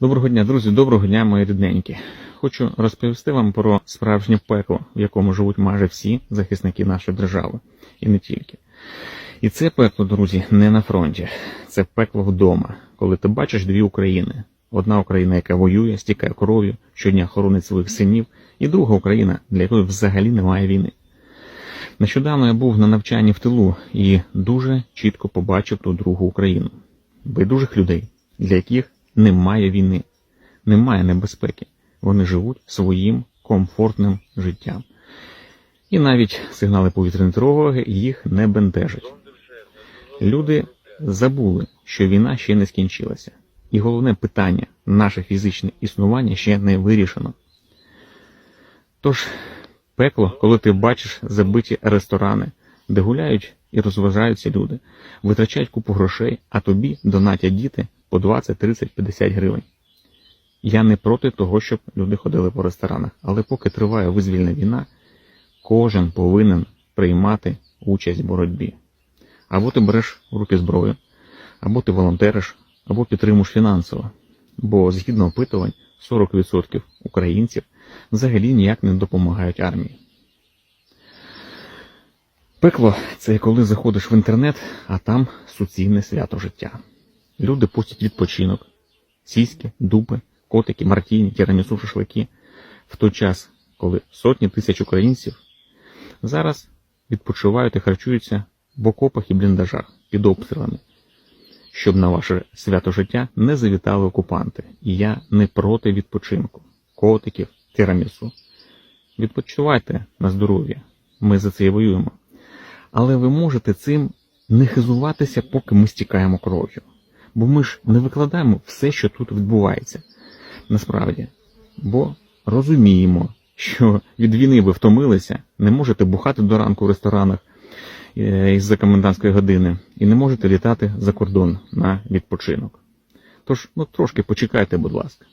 Доброго дня, друзі, доброго дня, мої рідненькі. Хочу розповісти вам про справжнє пекло, в якому живуть майже всі захисники нашої держави, і не тільки. І це пекло, друзі, не на фронті. Це пекло вдома, коли ти бачиш дві України. Одна Україна, яка воює, стікає кров'ю, щодня хоронить своїх синів, і друга Україна, для якої взагалі немає війни. Нещодавно я був на навчанні в тилу і дуже чітко побачив ту другу Україну. Байдужих людей, для яких немає війни, немає небезпеки. Вони живуть своїм комфортним життям. І навіть сигнали повітряної тривоги їх не бентежать. Люди забули, що війна ще не скінчилася. І головне питання наше фізичне існування ще не вирішено. Тож, пекло, коли ти бачиш забиті ресторани, де гуляють і розважаються люди, витрачають купу грошей, а тобі донатять діти по 20, 30, 50 гривень. Я не проти того, щоб люди ходили по ресторанах, але поки триває визвільна війна, кожен повинен приймати участь в боротьбі. Або ти береш в руки зброю, або ти волонтериш, або підтримуєш фінансово. Бо згідно опитувань, 40% українців взагалі ніяк не допомагають армії. Пекло це коли заходиш в інтернет, а там суцільне свято життя. Люди постять відпочинок, сіськи, дупи, котики, мартіні, тірамісу, шашлики. В той час, коли сотні тисяч українців зараз відпочивають і харчуються в окопах і бліндажах під обстрілами, щоб на ваше свято життя не завітали окупанти. І я не проти відпочинку, котиків, тірамісу. Відпочивайте на здоров'я. Ми за це і воюємо. Але ви можете цим не хизуватися, поки ми стікаємо кров'ю. Бо ми ж не викладаємо все, що тут відбувається. Насправді. Бо розуміємо, що від війни ви втомилися, не можете бухати до ранку в ресторанах е, із-за комендантської години і не можете літати за кордон на відпочинок. Тож, ну трошки почекайте, будь ласка.